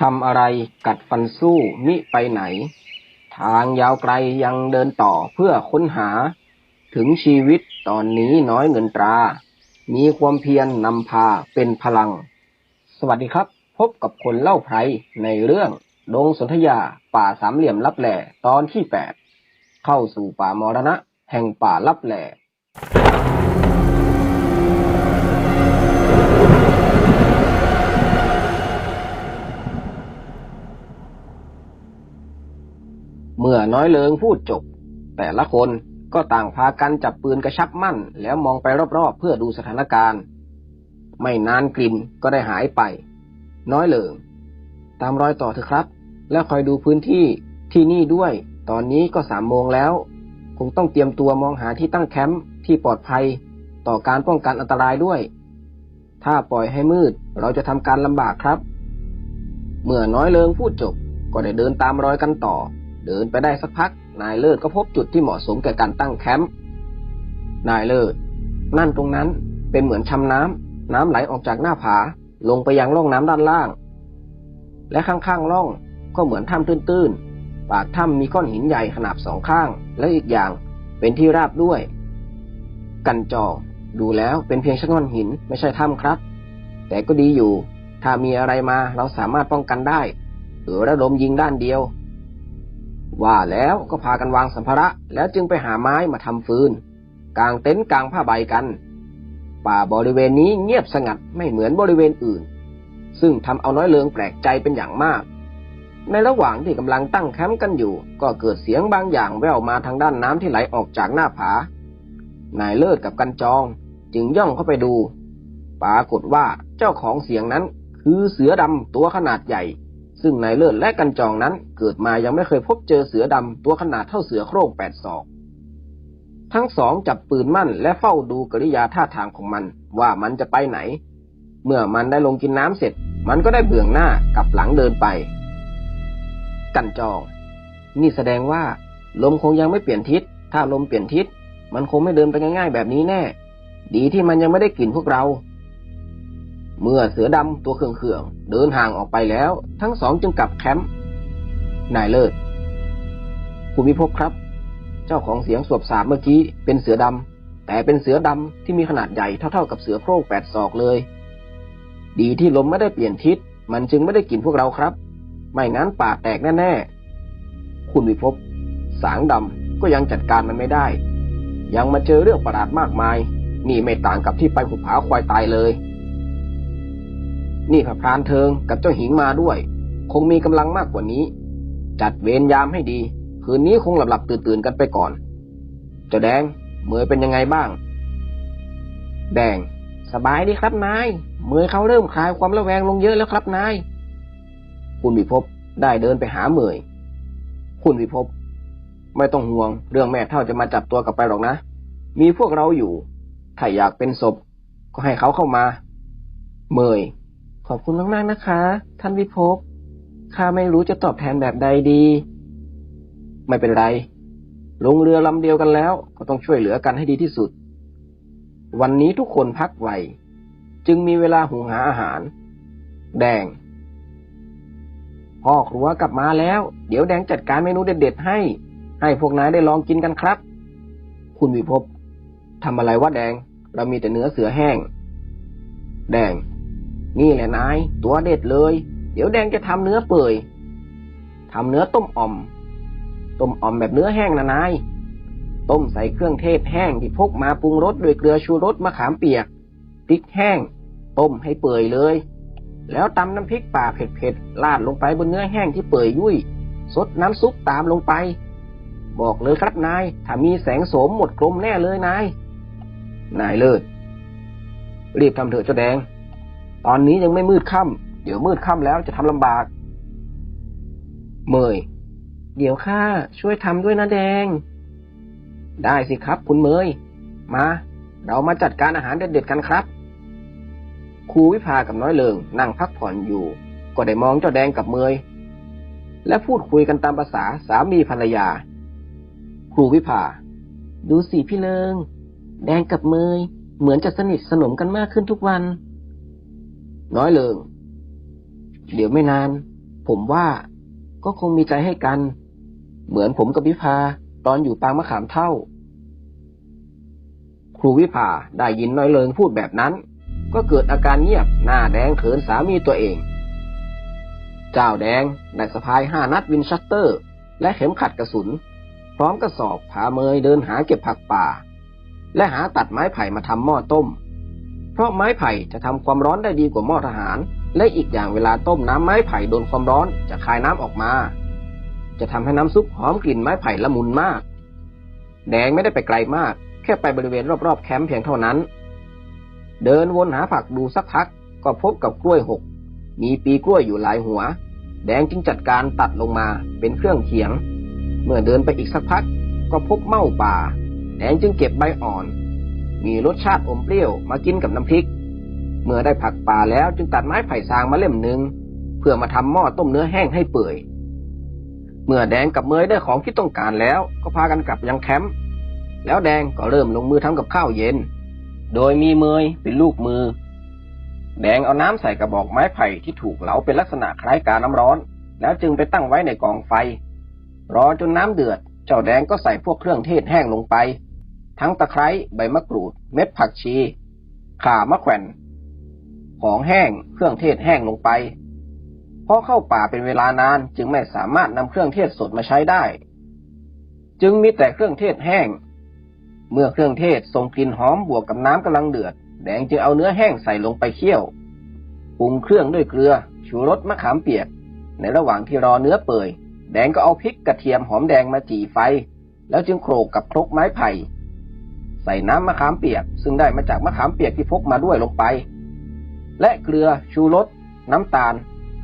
ทำอะไรกัดฟันสู้มิไปไหน ทางยาวไกลยังเดินต่อเพื่อค้นหา ถึงชีวิตตอนนี้น้อยเงินตรา มีความเพียรนำพาเป็นพลัง สวัสดีครับ พบกับคนเล่าไพรในเรื่อง ดงสนธยาป่าสามเหลี่ยมลับแหล่ตอนที่แปดเข้าสู่ป่ามรณะ แห่งป่าลับแหล่ เมื่อน้อยเลิงพูดจบ แต่ละคนก็ต่างพากันจับปืนกระชับมั่น แล้วมองไปรอบๆเพื่อดูสถานการณ์ ไม่นานกลิ่นก็ได้หายไป น้อยเลิง ตามรอยต่อเถอะครับ แล้วคอยดูพื้นที่ที่นี่ด้วย ตอนนี้ก็สามโมงแล้ว คงต้องเตรียมตัวมองหาที่ตั้งแคมป์ที่ปลอดภัย ต่อการป้องกันอันตรายด้วย ถ้าปล่อยให้มืดเราจะทำการลำบากครับ เมื่อน้อยเลิงพูดจบก็ได้เดินตามรอยกันต่อ เดินไปได้สักพัก นายเลิศก็พบจุดที่เหมาะสมแก่การตั้งแคมป์นายเลิศนั่นตรงนั้นเป็นเหมือนชำน้ำน้ำไหลออกจากหน้าผาลงไปยังร่องน้ำด้านล่าง และข้างๆร่องก็เหมือนถ้ำตื้นๆ ปากถ้ำมีก้อนหินใหญ่ขนาดสองข้าง และอีกอย่างเป็นที่ราบด้วย กันจองดูแล้วเป็นเพียงชะง่อนหินไม่ใช่ถ้ำครับ แต่ก็ดีอยู่ ถ้ามีอะไรมาเราสามารถป้องกันได้ หรือระดมยิงด้านเดียว ว่าแล้วก็พากันวางสัมภาระ แล้วจึงไปหาไม้มาทำฟืน กางเต็นท์กางผ้าใบกัน ป่าบริเวณนี้เงียบสงัดไม่เหมือนบริเวณอื่น ซึ่งทำเอาน้อยเลืองแปลกใจเป็นอย่างมาก ในระหว่างที่กำลังตั้งแคมป์กันอยู่ ก็เกิดเสียงบางอย่างแว่วมาทางด้านน้ำที่ไหลออกจากหน้าผา นายเลิศกับกันจอง จึงย่องเข้าไปดู ปรากฏว่าเจ้าของเสียงนั้นคือเสือดำตัวขนาดใหญ่ ซึ่งนายเลิศและกันจองนั้นเกิดมายังไม่เคยพบเจอเสือดำตัวขนาดเท่าเสือโคร่งแปดศอก ทั้งสองจับปืนมั่นและเฝ้าดูกริยาท่าทางของมันว่ามันจะไปไหน เมื่อมันได้ลงกินน้ำเสร็จ มันก็ได้เบื้องหน้ากลับหลังเดินไป กันจอง นี่แสดงว่าลมคงยังไม่เปลี่ยนทิศ ถ้าลมเปลี่ยนทิศ มันคงไม่เดินไปง่ายๆแบบนี้แน่ ดีที่มันยังไม่ได้กลิ่นพวกเรา เมื่อเสือดำตัวเขื่องๆเดินห่างออกไปแล้ว ทั้งสองจึงกลับแคมป์นายเลิศคุณพิภพครับ เจ้าของเสียงสวบสาบเมื่อกี้เป็นเสือดำแต่เป็นเสือดำที่มีขนาดใหญ่เท่าๆกับเสือโคร่งแปดศอกเลย ดีที่ลมไม่ได้เปลี่ยนทิศ มันจึงไม่ได้กินพวกเราครับ ไม่งั้นป่าแตกแน่ๆคุณวิภพสางดำก็ยังจัดการมันไม่ได้ ยังมาเจอเรื่องประหลาดมากมาย นี่ไม่ต่างกับที่ไปหุบผาควายตายเลย นี่พระพรานเทิงกับเจ้าหิงมาด้วย คงมีกำลังมากกว่านี้ จัดเวรยามให้ดี คืนนี้คงหลับหลับตื่นตื่นๆกันไปก่อน เจ้าแดงเมยเป็นยังไงบ้าง แดง สบายดีครับนายเมยเขาเริ่มคลายความระแวงลงเยอะแล้วครับนายคุณวิภพได้เดินไปหาเมยคุณวิภพไม่ต้องห่วง เรื่องแม่เท่าจะมาจับตัวกลับไปหรอกนะ มีพวกเราอยู่ ถ้าอยากเป็นศพ ก็ให้เขาเข้ามา เมย ขอบคุณมากๆนะคะ ท่านวิภพข้าไม่รู้จะตอบแทนแบบใดดี ไม่เป็นไร ลงเรือลำเดียวกันแล้ว ก็ต้องช่วยเหลือกันให้ดีที่สุด วันนี้ทุกคนพักไวจึงมีเวลาหุงหาอาหาร แดง พ่อครัวกลับมาแล้ว เดี๋ยวแดงจัดการเมนูเด็ดๆให้ ให้พวกนายได้ลองกินกันครับ คุณวิภพทำอะไรวะแดง เรามีแต่เนื้อเสือแห้ง แดง นี่แหละนาย ตัวเด็ดเลย เดี๋ยวแดงจะทำเนื้อเปื่อยทำเนื้อต้มอ่อม ต้มอ่อมแบบเนื้อแห้งนะนาย ต้มใส่เครื่องเทศแห้งที่พกมาปรุงรสด้วยเกลือชูรสมะขามเปียกพริกแห้ง ต้มให้เปื่อยเลย แล้วตำน้ำพริกป่าเผ็ดๆราดลงไปบนเนื้อแห้งที่เปื่อยยุ่ยซดน้ำซุปตามลงไป บอกเลยครับนาย ถ้ามีแสงโสมหมดกลมแน่เลยนาย นายเลิศรีบทำเถอะเจ้าแดง ตอนนี้ยังไม่มืดค่ำเดี๋ยวมืดค่ำแล้วจะทำลำบาก เมย เดี๋ยวข้าช่วยทำด้วยนะแดง ได้สิครับ คุณเมย มา เรามาจัดการอาหารเด็ดๆกันครับ ครูวิภากับน้อยเลิงนั่งพักผ่อนอยู่ ก็ได้มองเจ้าแดงกับเมย และพูดคุยกันตามภาษาสามีภรรยา ครูวิภา ดูสิพี่เลิง แดงกับเมย เหมือนจะสนิทสนมกันมากขึ้นทุกวัน น้อยเลิง เดี๋ยวไม่นาน ผมว่าก็คงมีใจให้กัน เหมือนผมกับวิภาตอนอยู่ปางมะขามเท่า ครูวิภาได้ยินน้อยเลิงพูดแบบนั้น ก็เกิดอาการเงียบหน้าแดงเขินสามีตัวเอง เจ้าแดงได้สะพายห้านัดวินชัตเตอร์ และเข็มขัดกระสุน พร้อมกระสอบพาเมยเดินหาเก็บผักป่า และหาตัดไม้ไผ่มาทำหม้อต้ม ราะไม้ไผ่จะทำความร้อนได้ดีกว่าหม้อทหาร และอีกอย่างเวลาต้มน้ำไม้ไผ่โดนความร้อนจะคายน้ำออกมา จะทำให้น้ำซุปหอมกลิ่นไม้ไผ่ละมุนมาก แดงไม่ได้ไปไกลมาก แค่ไปบริเวณรอบๆแคมป์เพียงเท่านั้น เดินวนหาผักดูสักพัก ก็พบกับกล้วยหก มีปีกล้วยอยู่หลายหัว แดงจึงจัดการตัดลงมาเป็นเครื่องเคียง เมื่อเดินไปอีกสักพัก ก็พบเม่าป่า แดงจึงเก็บใบอ่อน มีรสชาติอมเปรี้ยวมากินกับน้ำพริก เมื่อได้ผักป่าแล้วจึงตัดไม้ไผ่ซางมาเล่มหนึ่งเพื่อมาทำหม้อต้มเนื้อแห้งให้เปื่อย เมื่อแดงกับเมยได้ของที่ต้องการแล้วก็พากันกลับยังแคมป์แล้วแดงก็เริ่มลงมือทำกับข้าวเย็น โดยมีเมยเป็นลูกมือ แดงเอาน้ำใส่กระบอกไม้ไผ่ที่ถูกเหลาเป็นลักษณะคล้ายกาน้ำร้อน แล้วจึงไปตั้งไว้ในกองไฟ รอจนน้ำเดือด เจ้าแดงก็ใส่พวกเครื่องเทศแห้งลงไป ทั้งตะไคร้ใบมะกรูด เม็ดผักชี ข่ามะแขวนของแห้งเครื่องเทศแห้งลงไปเพราะเข้าป่าเป็นเวลานานจึงไม่สามารถนำเครื่องเทศสดมาใช้ได้ จึงมีแต่เครื่องเทศแห้ง เมื่อเครื่องเทศส่งกลิ่นหอมบวกกับน้ำกำลังเดือด แดงจึงเอาเนื้อแห้งใส่ลงไปเคี่ยวปรุงเครื่องด้วยเกลือ ชูรสมะขามเปียก ในระหว่างที่รอเนื้อเปื่อย แดงก็เอาพริกกระเทียมหอมแดงมาจี่ไฟ แล้วจึงโขลกกับครกไม้ไผ่ ใส่น้ำมะขามเปียก ซึ่งได้มาจากมะขามเปียกที่พกมาด้วยลงไป และเกลือชูรสน้ำตาล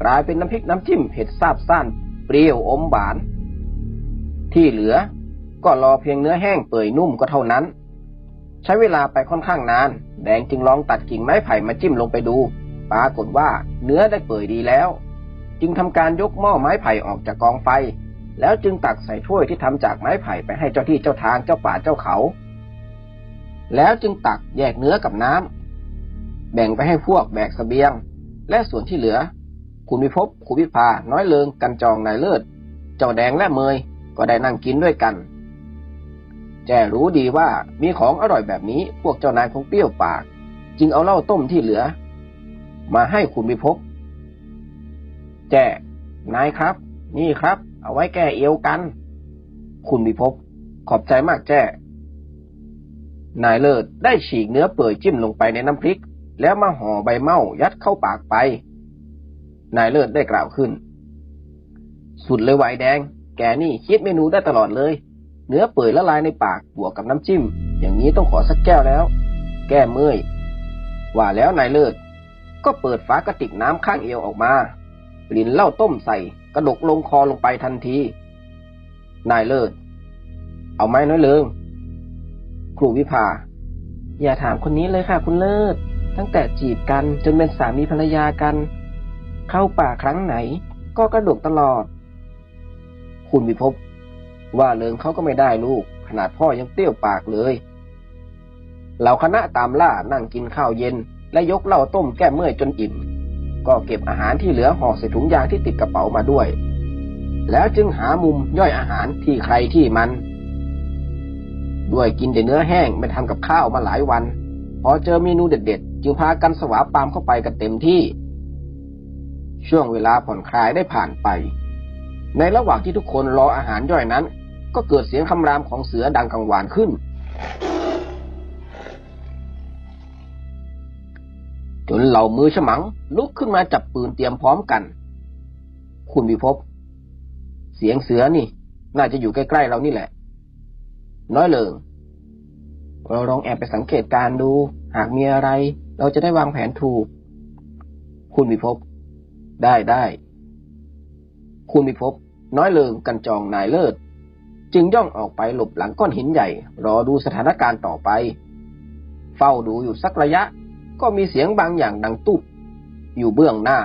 กลายเป็นน้ำพริกน้ำจิ้มเผ็ดซาบซ่านเปรี้ยวอมหวาน ที่เหลือก็รอเพียงเนื้อแห้งเปื่อยนุ่มก็เท่านั้น ใช้เวลาไปค่อนข้างนาน แดงจึงลองตัดกิ่งไม้ไผ่มาจิ้มลงไปดู ปรากฏว่าเนื้อได้เปื่อยดีแล้ว จึงทำการยกหม้อไม้ไผ่ออกจากกองไฟ แล้วจึงตักใส่ถ้วยที่ทำจากไม้ไผ่ไปให้เจ้าที่เจ้าทางเจ้าป่าเจ้าเขา แล้วจึงตักแยกเนื้อกับน้ำแบ่งไปให้พวกแบกเสบียง และส่วนที่เหลือ คุณวิภพคุณวิภา น้อยเลิง กันจองนายเลิศ เจ้าแดงและเมย ก็ได้นั่งกินด้วยกัน แจรู้ดีว่ามีของอร่อยแบบนี้พวกเจ้านายคงเปรี้ยวปาก จึงเอาเหล้าต้มที่เหลือ มาให้คุณวิภพแจนายครับ นี่ครับ เอาไว้แก้เอวกัน คุณวิภพขอบใจมากแจ้ นายเลิศได้ฉีกเนื้อเปื่อยจิ้มลงไปในน้ำพริก แล้วมาห่อใบเมายัดเข้าปากไป นายเลิศได้กล่าวขึ้น สุดเลยไหวแดง แกนี่คิดเมนูได้ตลอดเลย เนื้อเปื่อยละลายในปากบวกกับน้ำจิ้ม อย่างนี้ต้องขอสักแก้วแล้ว แก้เมื่อยว่าแล้วนายเลิศก็เปิดฝากระติกน้ำข้างเอวออกมาลินเหล้าต้มใส่กระดกลงคอลงไปทันที นายเลิศ เอาไม้น้อยเลิง ครูวิภา อย่าถามคนนี้เลยค่ะคุณเลิศ ตั้งแต่จีบกันจนเป็นสามีภรรยากัน เข้าป่าครั้งไหน ก็กระดกตลอด คุณวิภพว่าเลิงเขาก็ไม่ได้ลูก ขนาดพ่อยังเตี้ยวปากเลย เหล่าคณะตามล่านั่งกินข้าวเย็น และยกเหล้าต้มแก้เมื่อยจนอิ่ม ก็เก็บอาหารที่เหลือห่อใส่ถุงยางที่ติดกระเป๋ามาด้วย แล้วจึงหามุมย่อยอาหารที่ใครที่มัน ด้วยกินแต่เนื้อแห้งไม่ทำกับข้าวมาหลายวัน พอเจอเมนูเด็ดๆ จึงพากันสวาปามเข้าไปกันเต็มที่ ช่วงเวลาผ่อนคลายได้ผ่านไป ในระหว่างที่ทุกคนรออาหารย่อยนั้น ก็เกิดเสียงคำรามของเสือดังกังวานขึ้น จนเหล่ามือฉมัง ลุกขึ้นมาจับปืนเตรียมพร้อมกัน คุณวิภพเสียงเสือนี่ น่าจะอยู่ใกล้ๆเรานี่แหละ น้อยเลิงเราลองแอบไปสังเกตการดู หากมีอะไร เราจะได้วางแผนถูก คุณวิภพได้ได้ คุณวิภพน้อยเลิงกันจองนายเลิศ จึงย่องออกไปหลบหลังก้อนหินใหญ่ รอดูสถานการณ์ต่อไป เฝ้าดูอยู่สักระยะ ก็มีเสียงบางอย่างดังตุบอยู่เบื้องหน้า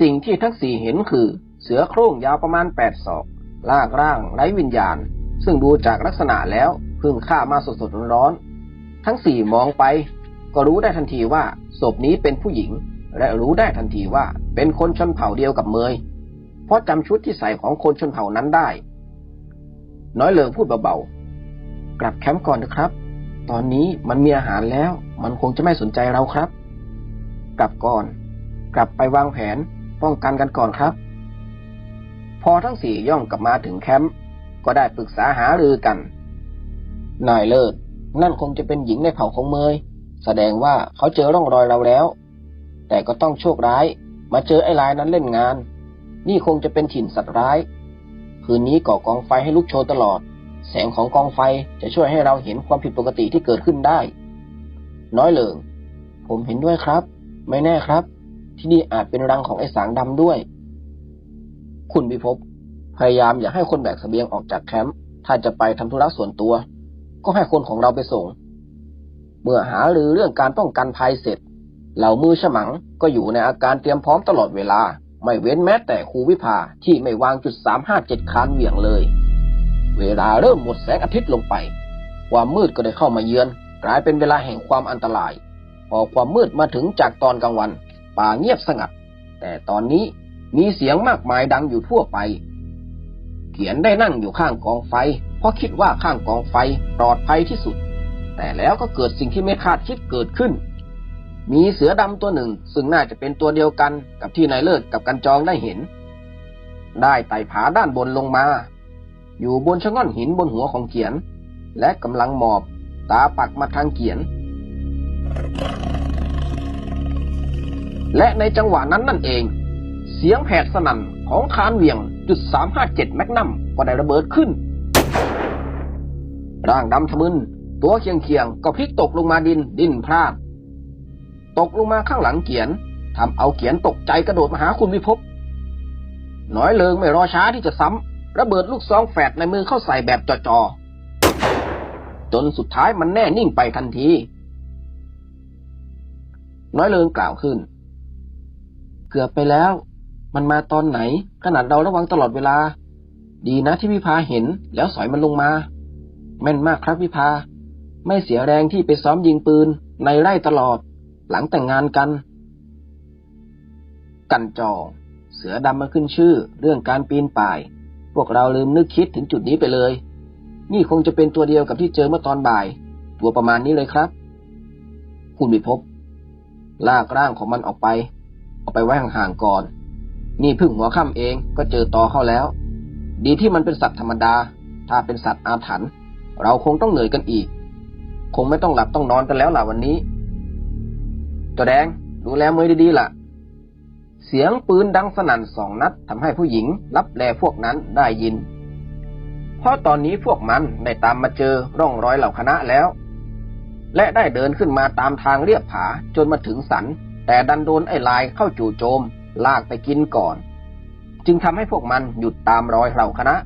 สิ่งที่ทั้งสี่เห็นคือ เสือโคร่งยาวประมาณแปดศอก ลากร่างไร้วิญญาณ ซึ่งดูจากลักษณะแล้วเพิ่งฆ่ามาสดๆร้อนๆทั้งสี่มองไป ก็รู้ได้ทันทีว่าศพนี้เป็นผู้หญิง และรู้ได้ทันทีว่าเป็นคนชนเผ่าเดียวกับเมย เพราะจำชุดที่ใส่ของคนชนเผ่านั้นได้ น้อยเลิงพูดเบาๆ กลับแคมป์ก่อนนะครับ ตอนนี้มันมีอาหารแล้ว มันคงจะไม่สนใจเราครับ กลับก่อน กลับไปวางแผนป้องกันกันก่อนครับ พอทั้งสี่ย่องกลับมาถึงแคมป์ ก็ได้ปรึกษาหารือกัน นายเลิศ นั่นคงจะเป็นหญิงในเผ่าของเมย แสดงว่าเขาเจอร่องรอยเราแล้ว แต่ก็ต้องโชคร้าย มาเจอไอ้ลายนั้นเล่นงาน นี่คงจะเป็นถิ่นสัตว์ร้าย คืนนี้ก่อกองไฟให้ลุกโชนตลอด แสงของกองไฟจะช่วยให้เราเห็นความผิดปกติที่เกิดขึ้นได้ น้อยเหลิง ผมเห็นด้วยครับ ไม่แน่ครับ ที่นี่อาจเป็นรังของไอ้สางดำด้วย คุณพิภพ พยายามอย่าให้คนแบกเสบียงออกจากแคมป์ ถ้าจะไปทำธุระส่วนตัว ก็ให้คนของเราไปส่ง เมื่อหาหรือเรื่องการป้องกันภัยเสร็จ เหล่ามือฉมังก็อยู่ในอาการเตรียมพร้อมตลอดเวลา ไม่เว้นแม้แต่ครูวิภาที่ไม่วางจุดสามห้าเจ็ดคานเหวี่ยงเลย เวลาเริ่มหมดแสงอาทิตย์ลงไป ความมืดก็ได้เข้ามาเยือน กลายเป็นเวลาแห่งความอันตราย พอความมืดมาถึงจากตอนกลางวัน ป่าเงียบสงัด แต่ตอนนี้มีเสียงมากมายดังอยู่ทั่วไป เขียนได้นั่งอยู่ข้างกองไฟ เพราะคิดว่าข้างกองไฟปลอดภัยที่สุด แต่แล้วก็เกิดสิ่งที่ไม่คาดคิดเกิดขึ้น มีเสือดำตัวหนึ่ง ซึ่งน่าจะเป็นตัวเดียวกันกับที่นายเลิศกับกันจองได้เห็น ได้ไต่ผาด้านบนลงมา อยู่บนชะง่อนหินบนหัวของเขียน และกำลังหมอบตาปักมาทางเขียน และในจังหวะนั้นนั่นเอง เสียงแผดสนั่นของคานเหวี่ยง จุดสามห้าเจ็ดแมกนัมก็ได้ระเบิดขึ้น ร่างดำทะมึน ตัวเคียงเคียงๆก็พลิกตกลงมาดินดินพลาด ตกลงมาข้างหลังเกียนทำเอาเกียนตกใจกระโดดมาหาคุณวิภพน้อยเลิงไม่รอช้าที่จะซ้ำระเบิดลูกซองแฝดในมือเข้าใส่แบบจ่อๆจนสุดท้ายมันแน่นิ่งไปทันที น้อยเลิงกล่าวขึ้น เกือบไปแล้ว มันมาตอนไหน ขนาดเราระวังตลอดเวลา ดีนะที่วิภาเห็นแล้วสอยมันลงมา แม่นมากครับวิภา ไม่เสียแรงที่ไปซ้อมยิงปืนในไร่ตลอด หลังแต่งงานกัน กันจอง เสือดำมาขึ้นชื่อ เรื่องการปีนป่าย พวกเราลืมนึกคิดถึงจุดนี้ไปเลย นี่คงจะเป็นตัวเดียวกับที่เจอเมื่อตอนบ่าย ตัวประมาณนี้เลยครับ คุณวิภพลากร่างของมันออกไป เอาไปไว้ห่างๆก่อน นี่พึ่งหัวค่ำเองก็เจอต่อเข้าแล้ว ดีที่มันเป็นสัตว์ธรรมดา ถ้าเป็นสัตว์อาถรรพ์เราคงต้องเหนื่อยกันอีก คงไม่ต้องหลับต้องนอนกันแล้วล่ะวันนี้ ตัวแดงดูแลมือดีๆล่ะ เสียงปืนดังสนั่นสองนัดทำให้ผู้หญิงรับแลพวกนั้นได้ยิน เพราะตอนนี้พวกมันได้ตามมาเจอร่องรอยเหล่าคณะแล้ว และได้เดินขึ้นมาตามทางเรียบผาจนมาถึงสัน แต่ดันโดนไอ้ลายเข้าจู่โจม ลากไปกินก่อน จึงทำให้พวกมันหยุดตามรอยเหล่าคณะ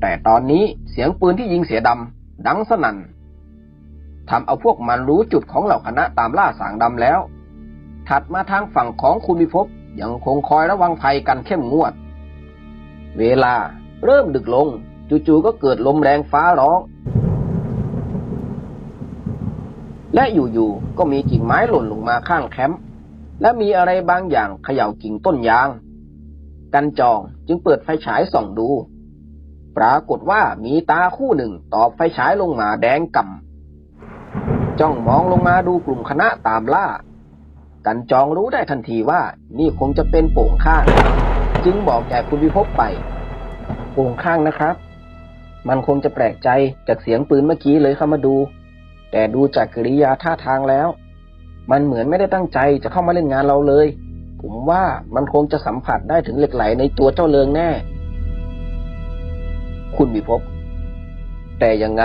แต่ตอนนี้เสียงปืนที่ยิงเสียดำดังสนั่นทำเอาพวกมันรู้จุดของเหล่าคณะตามล่าสางดำแล้ว ถัดมาทางฝั่งของคุณวิภพยังคงคอยระวังภัยกันเข้มงวด เวลาเริ่มดึกลงจู่ๆก็เกิดลมแรงฟ้าร้อง และอยู่ๆก็มีกิ่งไม้หล่นลงมาข้างแคมป์ และมีอะไรบางอย่างเขย่ากิ่งต้นยาง กันจองจึงเปิดไฟฉายส่องดู ปรากฏว่ามีตาคู่หนึ่งตอบไฟฉายลงมาแดงก่ำจ้องมองลงมาดูกลุ่มคณะตามล่า กันจองรู้ได้ทันทีว่านี่คงจะเป็นโป่งข้าง จึงบอกแก่คุณวิภพไป โป่งข้างนะครับ มันคงจะแปลกใจจากเสียงปืนเมื่อกี้เลยเข้ามาดู แต่ดูจากกิริยาท่าทางแล้ว มันเหมือนไม่ได้ตั้งใจจะเข้ามาเล่นงานเราเลย ผมว่ามันคงจะสัมผัสได้ถึงเหล็กไหลในตัวเจ้าเลิงแน่ คุณวิภพแต่ยังไง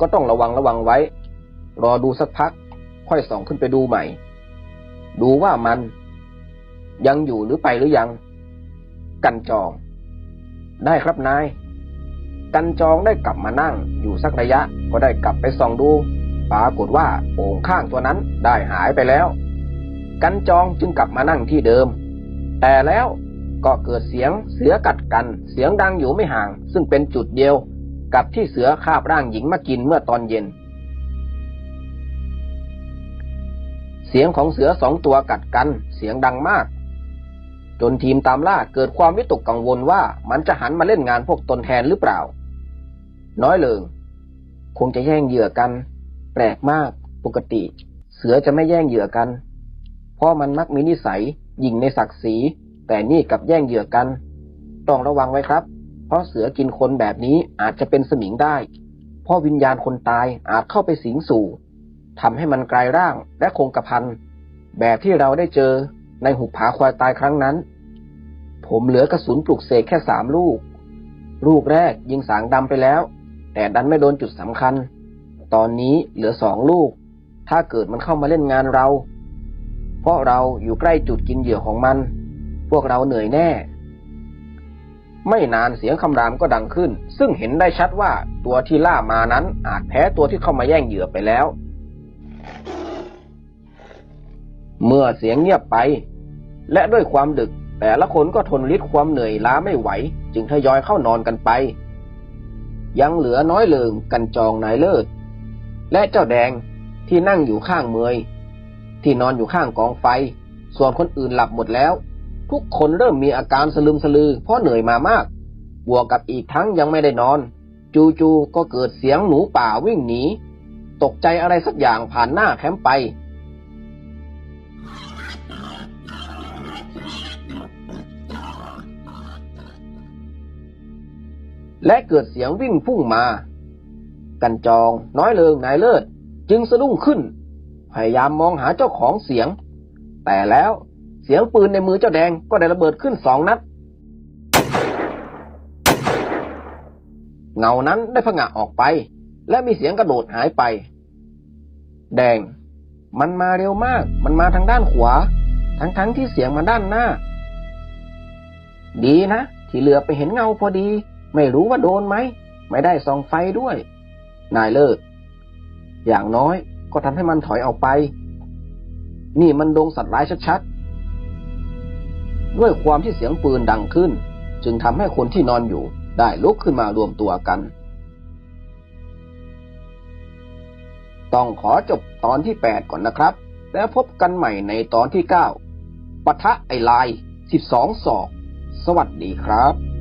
ก็ต้องระวังระวังไว้ รอดูสักพัก ค่อยส่องขึ้นไปดูใหม่ ดูว่ามัน ยังอยู่หรือไปหรือยัง กันจอง ได้ครับนาย กันจองได้กลับมานั่งอยู่สักระยะ ก็ได้กลับไปส่องดู ปรากฏว่าโป่งข้างตัวนั้นได้หายไปแล้ว กันจองจึงกลับมานั่งที่เดิม แต่แล้วก็เกิดเสียงเสือกัดกัน เสียงดังอยู่ไม่ห่าง ซึ่งเป็นจุดเดียวกับที่เสือคาบร่างหญิงมากินเมื่อตอนเย็น เสียงของเสือสองตัวกัดกัน เสียงดังมาก จนทีมตามล่าเกิดความวิตกกังวลว่ามันจะหันมาเล่นงานพวกตนแทนหรือเปล่า น้อยเลิงคงจะแย่งเหยื่อกัน แปลกมากปกติ เสือจะไม่แย่งเหยื่อกัน เพราะมันมักมีนิสัยหยิ่งในศักดิ์ศรีแต่นี่กลับแย่งเหยื่อกัน ต้องระวังไว้ครับ เพราะเสือกินคนแบบนี้อาจจะเป็นสมิงได้ เพราะวิญญาณคนตายอาจเข้าไปสิงสู่ทำให้มันกลายร่างและคงกระพันแบบที่เราได้เจอในหุบผาควายตายครั้งนั้น ผมเหลือกระสุนปลุกเสกแค่สามลูก ลูกแรกยิงสางดำไปแล้ว แต่ดันไม่โดนจุดสำคัญ ตอนนี้เหลือสองลูก ถ้าเกิดมันเข้ามาเล่นงานเรา เพราะเราอยู่ใกล้จุดกินเหยื่อของมัน พวกเราเหนื่อยแน่ ไม่นานเสียงคำรามก็ดังขึ้น ซึ่งเห็นได้ชัดว่าตัวที่ล่ามานั้นอาจแพ้ตัวที่เข้ามาแย่งเหยื่อไปแล้ว เมื่อเสียงเงียบไป และด้วยความดึกแต่ละคนก็ทนฤทธิ์ความเหนื่อยล้าไม่ไหว จึงทยอยเข้านอนกันไป ยังเหลือน้อยเลิงกันจองนายเลิศ และเจ้าแดงที่นั่งอยู่ข้างเมย ที่นอนอยู่ข้างกองไฟ ส่วนคนอื่นหลับหมดแล้ว ทุกคนเริ่มมีอาการสลึมสลือเพราะเหนื่อยมามากบวกกับอีกทั้งยังไม่ได้นอน จูๆก็เกิดเสียงหนูป่าวิ่งหนีตกใจอะไรสักอย่างผ่านหน้าแคมป์ไป และเกิดเสียงวิ่งพุ่งมา กันจอง น้อยเลิงนายเลิศ จึงสะดุ้งขึ้น พยายามมองหาเจ้าของเสียง แต่แล้วเสียงปืนในมือเจ้าแดงก็ได้ระเบิดขึ้นสองนัด เงานั้นได้ผงะออกไป และมีเสียงกระโดดหายไป แดง มันมาเร็วมาก มันมาทางด้านขวา ทั้งๆทที่เสียงมาด้านหน้า ดีนะ ที่เหลือไปเห็นเงาพอดี ไม่รู้ว่าโดนไหม ไม่ได้ส่องไฟด้วย นายเลิศอย่างน้อยก็ทำให้มันถอยออกไป นี่มันดงสัตว์ร้ายชัดๆ ด้วยความที่เสียงปืนดังขึ้น จึงทำให้คนที่นอนอยู่ได้ลุกขึ้นมารวมตัวกัน ต้องขอจบตอนที่ 8 ก่อนนะครับ แล้วพบกันใหม่ในตอนที่ 9ปะทะไอลาย 12 ศอก สวัสดีครับ